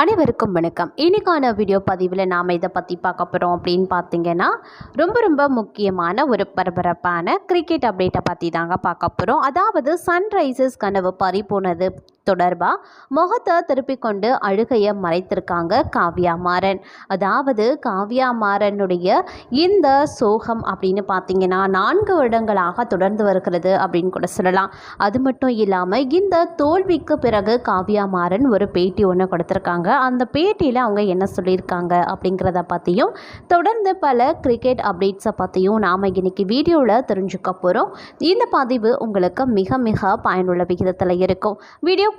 அனைவருக்கும் வணக்கம். இன்றைக்கான வீடியோ பதிவில் நாம் இதை பற்றி பார்க்க போகிறோம் அப்படின்னு பார்த்தீங்கன்னா ரொம்ப ரொம்ப முக்கியமான ஒரு பரபரப்பான கிரிக்கெட் அப்டேட்டை பற்றி தாங்க பார்க்க போகிறோம் அதாவது சன்ரைசர்ஸ் கனவு பறிப்போனது தொடர்பாக முகத்தை திருப்பி கொண்டு அழுகையை மறைத்திருக்காங்க காவ்யா மாறன். அதாவது காவ்யா மாறனுடைய இந்த சோகம் அப்படின்னு பார்த்தீங்கன்னா நான்கு வருடங்களாக தொடர்ந்து வருகிறது அப்படின்னு கூட சொல்லலாம். அது மட்டும் இல்லாமல் இந்த தோல்விக்கு பிறகு காவ்யா மாறன் ஒரு பேட்டி ஒன்று கொடுத்துருக்காங்க. அந்த பேட்டியில் அவங்க என்ன சொல்லியிருக்காங்க அப்படிங்கிறத பற்றியும் தொடர்ந்து பல கிரிக்கெட் அப்டேட்ஸை பற்றியும் நாம் இன்னைக்கு வீடியோவில் தெரிஞ்சுக்க போகிறோம் இந்த பதிவு உங்களுக்கு மிக மிக பயனுள்ள விகிதத்தில் இருக்கும். வீடியோ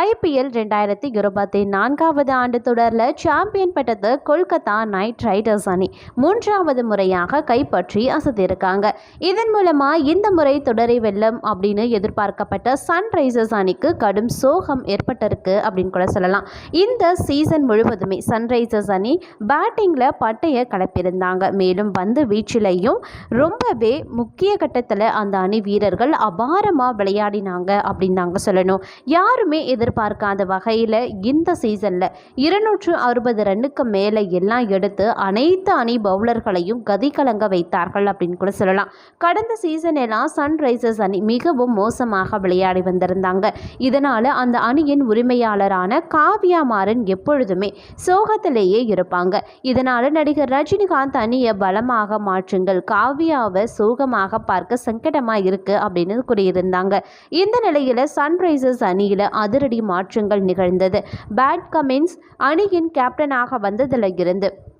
ஐபிஎல் ரெண்டாயிரத்தி இருபத்தி நான்காவது ஆண்டு தொடரில் சாம்பியன் பட்டத்தை கொல்கத்தா நைட் ரைடர்ஸ் அணி. மூன்றாவது முறையாக கைப்பற்றி அசத்திருக்காங்க. இதன் மூலமாக இந்த முறை தொடரை வெல்லும் அப்படின்னு எதிர்பார்க்கப்பட்ட சன்ரைசர்ஸ் அணிக்கு கடும் சோகம் ஏற்பட்டிருக்கு அப்படின்னு கூட சொல்லலாம். இந்த சீசன் முழுவதுமே சன்ரைசர்ஸ் அணி பேட்டிங்கில் பட்டையை கலப்பியிருந்தாங்க. மேலும் வந்து வீச்சிலையும் ரொம்பவே முக்கிய கட்டத்தில் அந்த அணி வீரர்கள் அபாரமாக விளையாடினாங்க அப்படின்னு நாங்கள் சொல்லணும். யாருமே இது எதிர்பார்க்காத வகையில் இந்த சீசனில் இருநூற்று அறுபது ரன்னுக்கு மேலே எல்லாம் எடுத்து அனைத்து அணி பவுலர்களையும் கதிகலங்க வைத்தார்கள் அப்படின்னு கூட சொல்லலாம். கடந்த சீசன் எல்லாம் சன்ரைசர்ஸ் அணி மிகவும் மோசமாக விளையாடி வந்திருந்தாங்க. இதனால் அந்த அணியின் உரிமையாளரான காவ்யா மாறன் எப்பொழுதுமே சோகத்திலேயே இருப்பாங்க. இதனால் நடிகர் ரஜினிகாந்த் அணியை பலமாக மாற்றுங்கள் காவ்யாவை சோகமாக பார்க்க சங்கடமாக இருக்குது அப்படின்னு கூறியிருந்தாங்க. இந்த நிலையில் சன்ரைசர்ஸ் அணியில் அதிரடி மாற்றங்கள் நிகழ்ந்தது. பேட் கமின்ஸ் அணியின் கேப்டனாக வந்ததில் இருந்து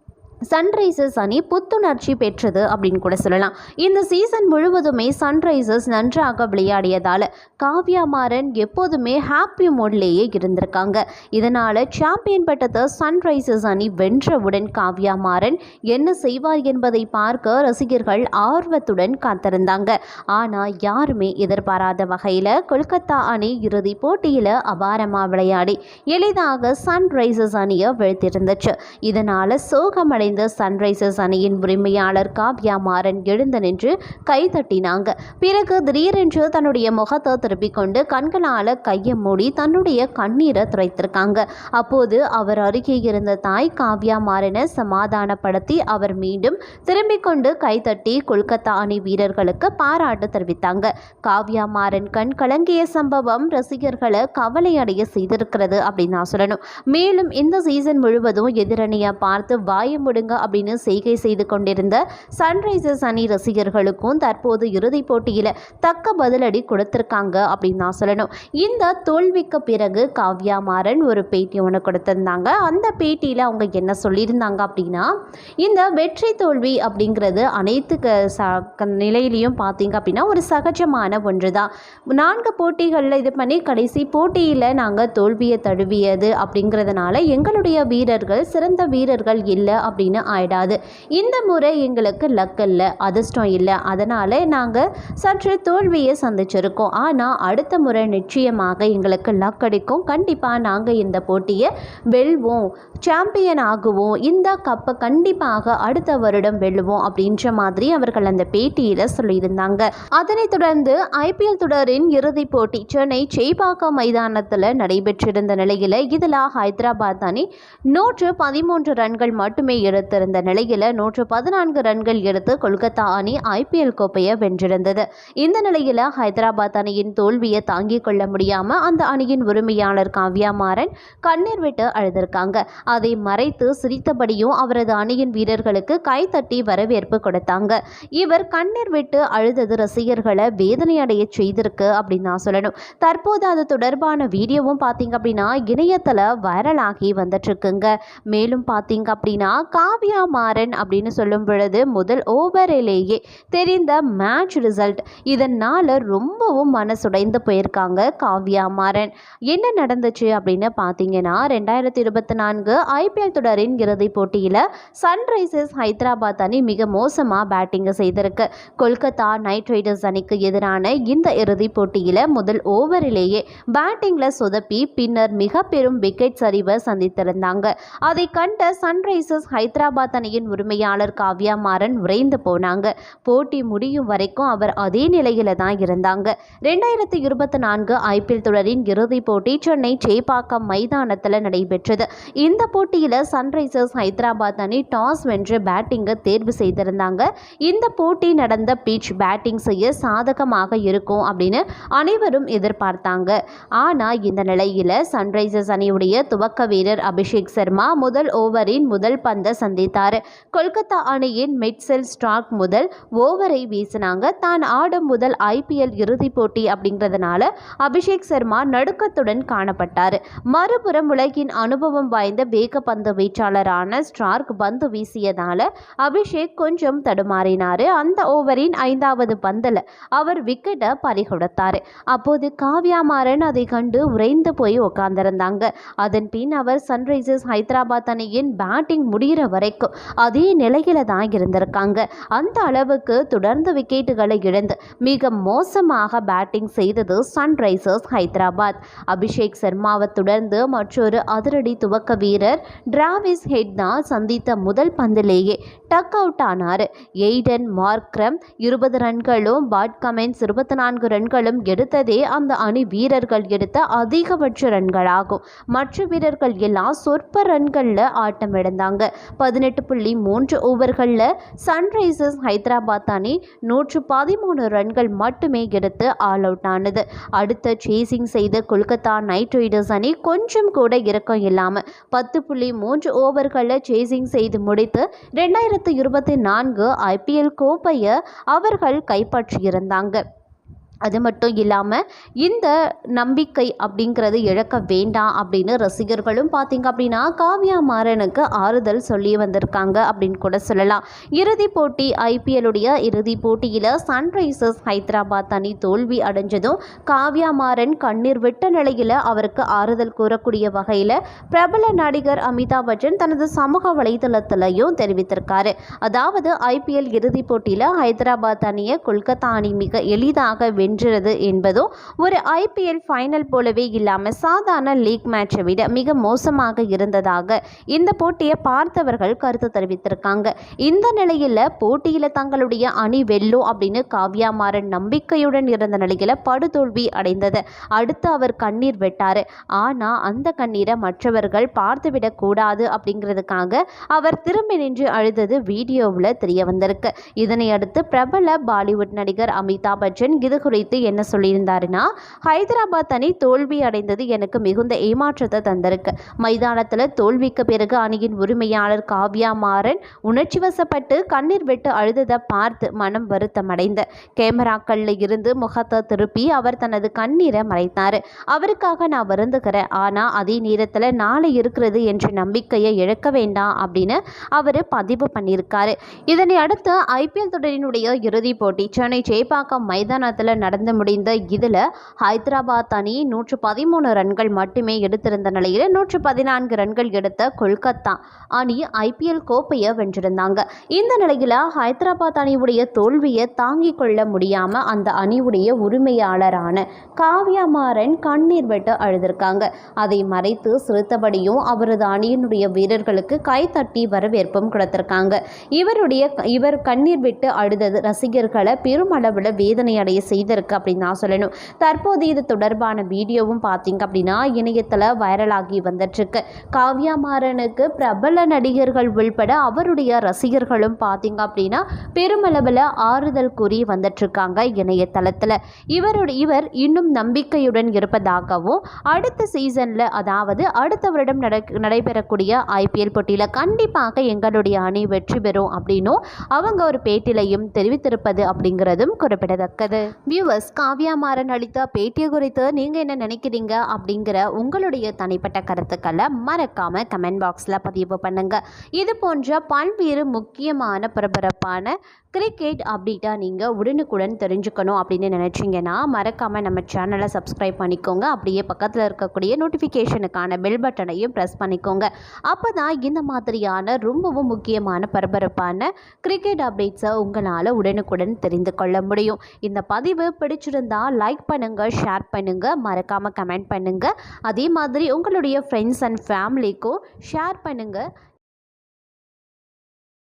சன்ரைசர்ஸ் அணி புத்துணர்ச்சி பெற்றது அப்படின்னு கூட சொல்லலாம். இந்த சீசன் முழுவதுமே சன்ரைசர்ஸ் நன்றாக விளையாடியதால் காவ்யா மாறன் எப்போதுமே ஹாப்பி மோட்லேயே இருந்திருக்காங்க. இதனால் சாம்பியன் பட்டத்தை சன்ரைசர்ஸ் அணி வென்றவுடன் காவ்யா மாறன் என்ன செய்வார் என்பதை பார்க்க ரசிகர்கள் ஆர்வத்துடன் காத்திருந்தாங்க. ஆனால் யாருமே எதிர்பாராத வகையில் கொல்கத்தா அணி இறுதிப் போட்டியில் அபாரமாக விளையாடி எளிதாக சன்ரைசர்ஸ் அணியை வீழ்த்திருந்துச்சு இதனால் சோகமடைந்த சன்ரைசர்ஸ் அணியின் உரிமையாளர் காவ்யா மாறன் எழுந்து நின்று கைதட்டினாங்க பிறகு திடீரென்று தன்னுடைய முகத்தை திருப்பிக் கொண்டு கண்களால் கையை மூடி தன்னுடைய கண்ணீரை துரைத்திருக்காங்க அப்போது அவர் அருகே இருந்த தாய் காவ்யா மாறனை சமாதானப்படுத்தி அவர் மீண்டும் திரும்பிக் கொண்டு கைதட்டி கொல்கத்தா அணி வீரர்களுக்கு பாராட்டு தெரிவித்தாங்க. காவ்யா மாறன் கண் கலங்கிய சம்பவம் ரசிகர்களை கவலையடைய செய்திருக்கிறது அப்படின்னு நான் சொல்லணும். மேலும் இந்த சீசன் முழுவதும் எதிரணியை பார்த்து வாயமுடி முடுங்க அப்படின்னு செய்கை செய்து கொண்டிருந்த சன்ரைசர்ஸ் அணி ரசிகர்களுக்கும் தற்போது இறுதிப் போட்டியில் தக்க பதிலடி கொடுத்திருக்காங்க அப்படின்னு நான் சொல்லணும். இந்த தோல்விக்கு பிறகு காவ்யா மாறன் ஒரு பேட்டி ஒன்று கொடுத்திருந்தாங்க. அந்த பேட்டியில் அவங்க என்ன சொல்லியிருந்தாங்க அப்படின்னா இந்த வெற்றி தோல்வி அப்படிங்கிறது அனைத்து க- நிலையிலையும் பார்த்தீங்க அப்படின்னா ஒரு சகஜமான ஒன்று தான் நான்கு போட்டிகளில் இது பண்ணி கடைசி போட்டியில் நாங்கள் தோல்வியை தழுவியது அப்படிங்கிறதுனால எங்களுடைய வீரர்கள் சிறந்த வீரர்கள் இல்லை அப்படின்னு ஆயிடாது. இந்த முறை எங்களுக்கு லக் இல்லை அதிர்ஷ்டம் இல்லை. அதனால் நாங்கள் சற்று தோல்வியை சந்திச்சிருக்கோம். ஆனால் அடுத்த முறை நிச்சயமாக எங்களுக்கு லக் கிடைக்கும். கண்டிப்பாக நாங்கள் இந்த போட்டியை வெல்வோம். சாம்பியன் ஆகுவோம். இந்த கப்பை கண்டிப்பாக அடுத்த வருடம் வெல்லுவோம் அப்படின்ற மாதிரி அவர்கள் அந்த பேட்டியில் சொல்லியிருந்தாங்க. அதனைத் தொடர்ந்து ஐபிஎல் தொடரின் இறுதிப் போட்டி சென்னை செய்பாக்கம் மைதானத்தில் நடைபெற்றிருந்த நிலையில் இதில் ஹைதராபாத் அணி நூற்று பதிமூன்று ரன்கள் மட்டுமே எடுத்திருந்த நிலையில் நூற்று பதினான்கு ரன்கள் எடுத்து கொல்கத்தா அணி ஐபிஎல் கோப்பையை வென்றிருந்தது. இந்த நிலையில் ஹைதராபாத் அணியின் தோல்வியை தாங்கிக் கொள்ள முடியாமல் அந்த அணியின் உரிமையாளர் காவ்யா மாறன் கண்ணீர் விட்டு அழுதிருக்காங்க. அதை மறைத்து சிரித்தபடியும் அவரது அணியின் வீரர்களுக்கு கைத்தட்டி வரவேற்பு கொடுத்தாங்க. இவர் கண்ணீர் விட்டு அழுதது ரசிகர்களை வேதனை அடைய செய்திருக்கு அப்படின்னு நான் சொல்லணும். தற்போது அது தொடர்பான வீடியோவும் பார்த்தீங்க அப்படின்னா இணையத்தில் வைரலாகி வந்துட்டு இருக்குங்க. மேலும் பார்த்தீங்க அப்படின்னா காவ்யா மாறன் அப்படின்னு சொல்லும் பொழுது முதல் ஓவரிலேயே தெரிந்த மேட்ச் ரிசல்ட் இதனால் ரொம்பவும் மனசுடைந்து போயிருக்காங்க காவ்யா மாறன். என்ன நடந்துச்சு அப்படின்னு பார்த்தீங்கன்னா ரெண்டாயிரத்தி இருபத்தி நான்கு ஐபிஎல் தொடரின் இறுதிப் போட்டியில் சன்ரைசர்ஸ் ஹைதராபாத் அணி மிக மோசமாக பேட்டிங் செய்திருக்கு. கொல்கத்தா நைட் ரைடர்ஸ் அணிக்கு எதிரான இந்த இறுதிப் போட்டியில் முதல் ஓவரிலேயே பேட்டிங்கில் சொதப்பி பின்னர் மிக பெரும் விக்கெட் சரிவை சந்தித்திருந்தாங்க. அதை கண்ட சன்ரைசர்ஸ் ஹைதராபாத் ஹைதராபாத் அணியின் உரிமையாளர் காவ்யா மாறன் உறைந்து போனாங்க. போட்டி முடியும் வரைக்கும் அவர் அதே நிலையில தான் இருந்தாங்க. ரெண்டாயிரத்தி இருபத்தி நான்கு ஐபிஎல் தொடரின் இறுதிப் போட்டி சென்னை சேப்பாக்கம் மைதானத்தில் நடைபெற்றது. இந்த போட்டியில் சன்ரைசர்ஸ் ஹைதராபாத் அணி டாஸ் வென்று பேட்டிங்கை தேர்வு செய்திருந்தாங்க. இந்த போட்டி நடந்த பிச் பேட்டிங் செய்ய சாதகமாக இருக்கும் அப்படின்னு அனைவரும் எதிர்பார்த்தாங்க. ஆனால் இந்த நிலையில் சன்ரைசர்ஸ் அணியுடைய துவக்க வீரர் அபிஷேக் சர்மா முதல் ஓவரின் முதல் பந்த சந்தித்தார். கொல்கத்தா அணியின் மிட்செல் ஸ்டாக் முதல் ஓவரை வீசினாங்க. தான் ஆடும் முதல் ஐபிஎல் இறுதிப் போட்டி அப்படிங்கிறதுனால அபிஷேக் சர்மா நடுக்கத்துடன் காணப்பட்டார். மறுபுறம் உலகின் அனுபவம் வாய்ந்த வேக பந்து வீச்சாளரான ஸ்டார்க் பந்து வீசியதால அபிஷேக் கொஞ்சம் தடுமாறினார். அந்த ஓவரின் ஐந்தாவது பந்தில் அவர் விக்கெட்டை பறிகொடுத்தார். அப்போது காவ்யா மாறன் அதை கண்டு உறைந்து போய் உட்கார்ந்திருந்தாங்க அதன் பின் அவர் சன்ரைசர்ஸ் ஹைதராபாத் அணியின் பேட்டிங் முடிகிற வரைக்கும் அதே நிலையில தான் இருந்திருக்காங்க. அந்த அளவுக்கு தொடர்ந்து விக்கெட்டுகளை இழந்து மிக மோசமாக பேட்டிங் செய்தது சன்ரைசர்ஸ் ஹைதராபாத். அபிஷேக் சர்மாவை தொடர்ந்து மற்றொரு அதிரடி துவக்க வீரர் டிராவிஸ் ஹெட் தான் சந்தித்த முதல் பந்திலேயே டக் அவுட் ஆனார். எய்டன் மார்க்ரம் இருபது ரன்களும் பாட் கமென்ஸ் இருபத்தி நான்கு ரன்களும் எடுத்ததே அந்த அணி வீரர்கள் எடுத்த அதிகபட்ச ரன்களாகும். மற்ற வீரர்கள் எல்லாம் சொற்ப ரன்களில் ஆட்டம் இழந்தாங்க பதினெட்டு புள்ளி மூன்று ஓவர்களில் சன்ரைசர்ஸ் ஹைதராபாத் அணி நூற்று பதிமூணு ரன்கள் மட்டுமே எடுத்து ஆல் அவுட் ஆனது. அடுத்த சேசிங் செய்த கொல்கத்தா நைட் ரைடர்ஸ் அணி கொஞ்சம் கூட இறக்கம் இல்லாமல் பத்து புள்ளி மூன்று ஓவர்களில் சேசிங் செய்து முடித்து ரெண்டாயிரத்து இருபத்தி நான்கு ஐபிஎல் கோப்பையை அவர்கள் கைப்பற்றியிருந்தாங்க. அது மட்டும் இல்லாமல் இந்த நம்பிக்கை அப்படிங்கிறது இழக்க வேண்டாம் அப்படின்னு ரசிகர்களும் பார்த்தீங்க அப்படின்னா காவ்யா மாறனுக்கு ஆறுதல் சொல்லி வந்திருக்காங்க அப்படின்னு கூட சொல்லலாம். இறுதிப் போட்டி ஐபிஎல்லுடைய இறுதிப் போட்டியில் சன்ரைசர்ஸ் ஹைதராபாத் அணி தோல்வி அடைஞ்சதும் காவ்யா மாறன் கண்ணீர் விட்ட நிலையில் அவருக்கு ஆறுதல் கூறக்கூடிய வகையில் பிரபல நடிகர் அமிதாப் பச்சன் தனது சமூக வலைதளத்திலையும் தெரிவித்திருக்காரு. அதாவது ஐபிஎல் இறுதிப் போட்டியில் ஹைதராபாத் அணியை கொல்கத்தா அணி மிக எளிதாக வென்றது என்பதோ ஒரு ஐபிஎல் ஃபைனல் போலவே இல்லாமல் சாதாரண லீக் மேட்சை விட மிக மோசமாக இருந்ததாக இந்த போட்டியை பார்த்தவர்கள் கருத்து தெரிவித்திருக்காங்க. இந்த நிலையில் போட்டியில் தங்களுடைய அணி வெல்லும் அப்படின்னு காவ்யா மாறன் நம்பிக்கையுடன் இருந்த நிலையில் படுதோல்வி அடைந்தது. அடுத்து அவர் கண்ணீர் வெட்டார். ஆனால் அந்த கண்ணீரை மற்றவர்கள் பார்த்துவிடக் கூடாது அப்படிங்கிறதுக்காக அவர் திரும்பி நின்று அழுதது வீடியோவில் தெரிய வந்திருக்கு. இதனை அடுத்து பிரபல பாலிவுட் நடிகர் அமிதாப் பச்சன் இது குறித்து என்ன சொல்லியிருந்தாருன்னா ஹைதராபாத் அணி தோல்வி அடைந்தது எனக்கு மிகுந்த ஏமாற்றத்தை தந்திருக்கு. மைதானத்தில் தோல்விக்கு பிறகு அணியின் உரிமையாளர் காவ்யா மாறன் உணர்ச்சி வசப்பட்டு கண்ணீர் விட்டு அழுததை பார்த்து மனம் வருத்தமடைந்த. கேமராக்களில் இருந்து முகத்தை திருப்பி அவர் தனது கண்ணீரை மறைத்தார். அவருக்காக நான் வருந்துகிறேன். ஆனால் அதே நேரத்தில் நாளை இருக்கிறது என்ற நம்பிக்கையை இழக்க வேண்டாம் அப்படின்னு அவர் பதிவு பண்ணியிருக்காரு. இதனை அடுத்து ஐபிஎல் தொடரினுடைய இறுதிப் போட்டி சென்னை சேப்பாக்கம் மைதானத்தில் நடந்து முடிந்த இதில் ஹைதராபாத் அணி நூற்று பதிமூணு ரன்கள் மட்டுமே எடுத்திருந்த நிலையில் நூற்று பதினான்கு ரன்கள் எடுத்த கொல்கத்தா அணி ஐபிஎல் கோப்பையை வென்றிருந்தாங்க. இந்த நிலையில் ஹைதராபாத் அணியுடைய தோல்வியை தாங்கிக் கொள்ள முடியாமல் அந்த அணியுடைய உரிமையாளரான காவ்யா மாறன் கண்ணீர் விட்டு அழுதிருக்காங்க. அதை மறைத்து சிறுத்தபடியும் அவரது அணியினுடைய வீரர்களுக்கு கைத்தட்டி வரவேற்பும் கொடுத்திருக்காங்க. இவருடைய இவர் கண்ணீர் விட்டு அழுதது ரசிகர்களை பெருமளவில் வேதனை அடைய செய்திருக்கு அப்படின்னு நான் சொல்லணும். தற்போது இது தொடர்பான வீடியோவும் பார்த்தீங்க அப்படின்னா இணையத்தில் வைரலாகி வந்துட்டுருக்கு. காவ்யா மாறனுக்கு பிரபல நடிகர்கள் உள்பட அவருடைய ரசிகர்களும் பார்த்தீங்க அப்படின்னா பெருமளவில் ஆறுதல் கூறி வந்துட்டுருக்காங்க இணையதளத்தில். இவருடைய இவர் இன்னும் நம்பிக்கையுடன் இருப்பதாகவும் அடுத்த சீசனில் அதாவது அடுத்த வருடம் நட நடைபெறக்கூடிய ஐபிஎல் போட்டியில் கண்டிப்பாக எங்களுடைய அணி வெற்றி பெறும் அப்படின்னும் அவங்க ஒரு பேட்டிலையும் தெரிவித்திருப்பது அப்படிங்கிறதும் குறிப்பிடத்தக்கது. வியூ வியூவர்ஸ் காவ்யா மாறன் அளித்த பேட்டியை குறித்து நீங்கள் என்ன நினைக்கிறீங்க அப்படிங்கிற உங்களுடைய தனிப்பட்ட கருத்துக்களை மறக்காமல் கமெண்ட் பாக்ஸில் பதிவு பண்ணுங்கள் இது போன்ற பல்வேறு முக்கியமான பரபரப்பான கிரிக்கெட் அப்டேட்டாக நீங்கள் உடனுக்குடன் தெரிஞ்சுக்கணும் அப்படின்னு நினச்சிங்கன்னா மறக்காமல் நம்ம சேனலை சப்ஸ்கிரைப் பண்ணிக்கோங்க. அப்படியே பக்கத்தில் இருக்கக்கூடிய நோட்டிஃபிகேஷனுக்கான பெல் பட்டனையும் ப்ரெஸ் பண்ணிக்கோங்க. அப்போ தான் இந்த மாதிரியான ரொம்பவும் முக்கியமான பரபரப்பான கிரிக்கெட் அப்டேட்ஸை உங்களால் உடனுக்குடன் தெரிந்து கொள்ள முடியும். இந்த பதிவு பிடிச்சிருந்தா லைக் பண்ணுங்கள் ஷேர் பண்ணுங்கள் மறக்காமல் கமெண்ட் பண்ணுங்கள் அதே மாதிரி உங்களுடைய ஃப்ரெண்ட்ஸ் அண்ட் ஃபேமிலிக்கும் ஷேர் பண்ணுங்கள்